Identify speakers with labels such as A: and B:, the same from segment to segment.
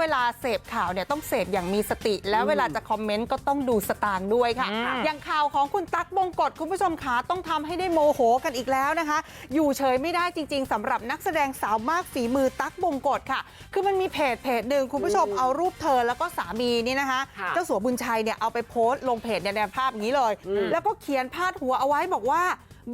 A: เวลาเสพข่าวเนี่ยต้องเสพอย่างมีสติ แล้วเวลาจะคอมเมนต์ก็ต้องดูสตางค์ด้วยค่ะ
B: อืม
A: อย่างข่าวของคุณตั๊กบงกฎคุณผู้ชมขาต้องทำให้ได้โมโหกันอีกแล้วนะคะ อยู่เฉยไม่ได้จริง ๆสำหรับนักแสดงสาวมากฝีมือตั๊กบงกฎค่ะ คือมันมีเพจเพจหนึ่งคุณผู้ชมเอารูปเธอแล้วก็สามีนี่นะคะ
B: ค่ะ
A: เจ้าสัวบุญชัยเนี่ยเอาไปโพสต์ลงเพจเนี่ยในภาพอย่างนี้เลย
B: อืม
A: แล้วก็เขียนพาดหัวเอาไว้บอกว่า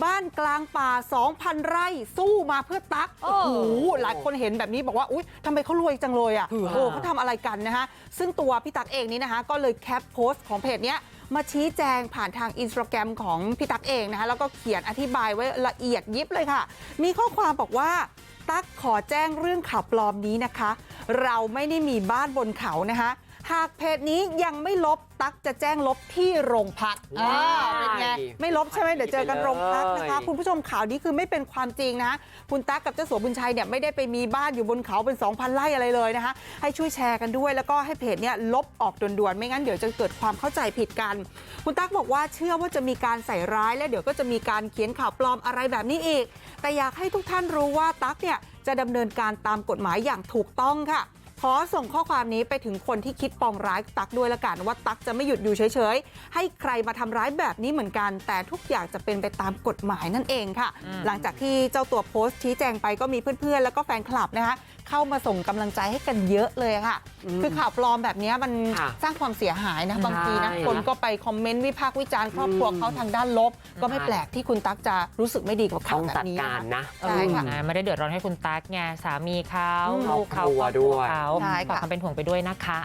A: บ้านกลางป่า2,000ไร่สู้มาเพื่อตั๊ก
C: โอ้
A: โอ้โหหลายคนเห็นแบบนี้บอกว่าอุ๊ยทำไมเขารวยจังเลยอะ
B: ฮือฮา
A: โอ้เขาทำอะไรกันนะคะซึ่งตัวพี่ตั๊กเองนี่นะคะ ก็เลยแคปโพสต์ของเพจเนี้ยมาชี้แจงผ่านทางอินสตาแกรมของพี่ตั๊กเองนะคะแล้วก็เขียนอธิบายไว้ละเอียดยิบเลยค่ะ มีข้อความบอกว่าตั๊กขอแจ้งเรื่องข่าวปลอมนี้นะคะ เราไม่ได้มีบ้านบนเขานะคะ หากเพจนี้ยังไม่ลบตั๊กจะแจ้งลบที่โรงพักอ่าเป็นไงไม่ลบใช่ไหมเดี๋ยวเจอกันโรงพักนะคะคุณผู้ชมข่าวนี้คือไม่เป็นความจริงนะคุณตั๊กกับเจ้าสัวบุญชัยเนี่ยไม่ได้ไปมีบ้านอยู่บนเขาเป็น 2,000ไร่อะไรเลยนะคะให้ช่วยแชร์กันด้วย แล้วก็ให้เพจเนี่ยลบออกด่วนๆไม่งั้นเดี๋ยวจะเกิดความเข้าใจผิดกัน คุณตั๊กบอกว่าเชื่อว่าจะมีการใส่ร้าย และเดี๋ยวก็จะมีการเขียนข่าวปลอมอะไรแบบนี้อีก แต่อยากให้ทุกท่านรู้ว่าตั๊กเนี่ยจะดำเนินการตามกฎหมายอย่างถูกต้องค่ะ ขอส่งข้อความนี้ไปถึงคนที่คิดปองร้ายตั๊กด้วยละกันว่าตั๊กจะไม่หยุดอยู่เฉยๆให้ใครมาทำร้ายแบบนี้เหมือนกัน แต่ทุกอย่างจะเป็นไปตามกฎหมายนั่นเองค่ะ หลังจากที่เจ้าตัวโพสต์ชี้แจงไปก็มีเพื่อนๆแล้วก็แฟนคลับนะคะ เข้ามาส่งกำลังใจให้กันเยอะเลยค่ะคือข่าวปลอมแบบนี้มัน
B: ค่ะ
A: สร้างความเสียหายนะบางทีนะ
B: ใช่
A: คนก็ไปคอมเมนต์วิพากษ์วิจารณ์ครอบครัวเขาทางด้านลบ ก็ไม่แปลกที่คุณตั๊กจะรู้สึกไม่ดีกับข่า
B: ต้
A: ว
B: อง
A: แบ
B: จัด
A: บนี้
B: การนะ
A: ใช่ค่ะ
C: นะไม่ได้เดือดร้อนให้คุณตั๊กไงสามีเขา
A: อืม
C: ลูกเขา
B: ครอบครัว
C: ครอบครั
B: ด้วย
C: เขา
A: ใช่
C: ฝาก
A: ค่ะ
C: ความเป็นห่วงไปด้วยนะคะ